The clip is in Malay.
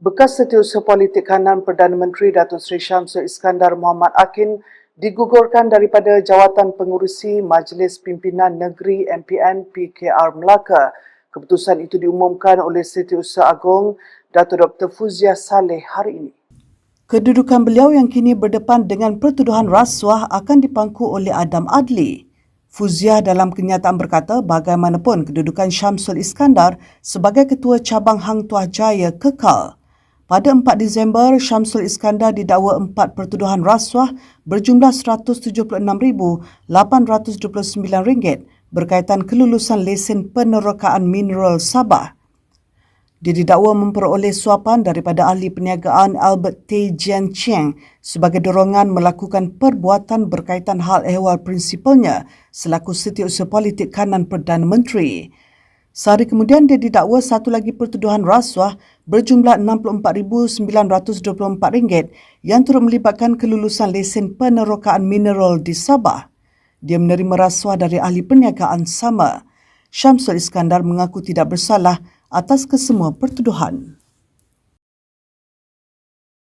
Bekas Setiausaha Politik Kanan Perdana Menteri Datuk Seri Syamsul Iskandar Muhammad Akin digugurkan daripada jawatan pengurusi Majlis Pimpinan Negeri MPN PKR Melaka. Keputusan itu diumumkan oleh Setiausaha Agong Datuk Dr. Fuzia Saleh hari ini. Kedudukan beliau yang kini berdepan dengan pertuduhan rasuah akan dipangku oleh Adam Adli. Fuziah dalam kenyataan berkata bagaimanapun kedudukan Syamsul Iskandar sebagai Ketua Cabang Hang Tuah Jaya kekal. Pada 4 Disember, Syamsul Iskandar didakwa empat pertuduhan rasuah berjumlah RM176,829 berkaitan kelulusan lesen penerokaan mineral Sabah. Dia didakwa memperoleh suapan daripada ahli perniagaan Albert Tay Jian Cheng sebagai dorongan melakukan perbuatan berkaitan hal ehwal prinsipalnya selaku setiausaha politik kanan Perdana Menteri. Sehari kemudian dia didakwa satu lagi pertuduhan rasuah berjumlah RM64,924 yang turut melibatkan kelulusan lesen penerokaan mineral di Sabah. Dia menerima rasuah dari ahli perniagaan sama. Syamsul Iskandar mengaku tidak bersalah atas kesemua pertuduhan.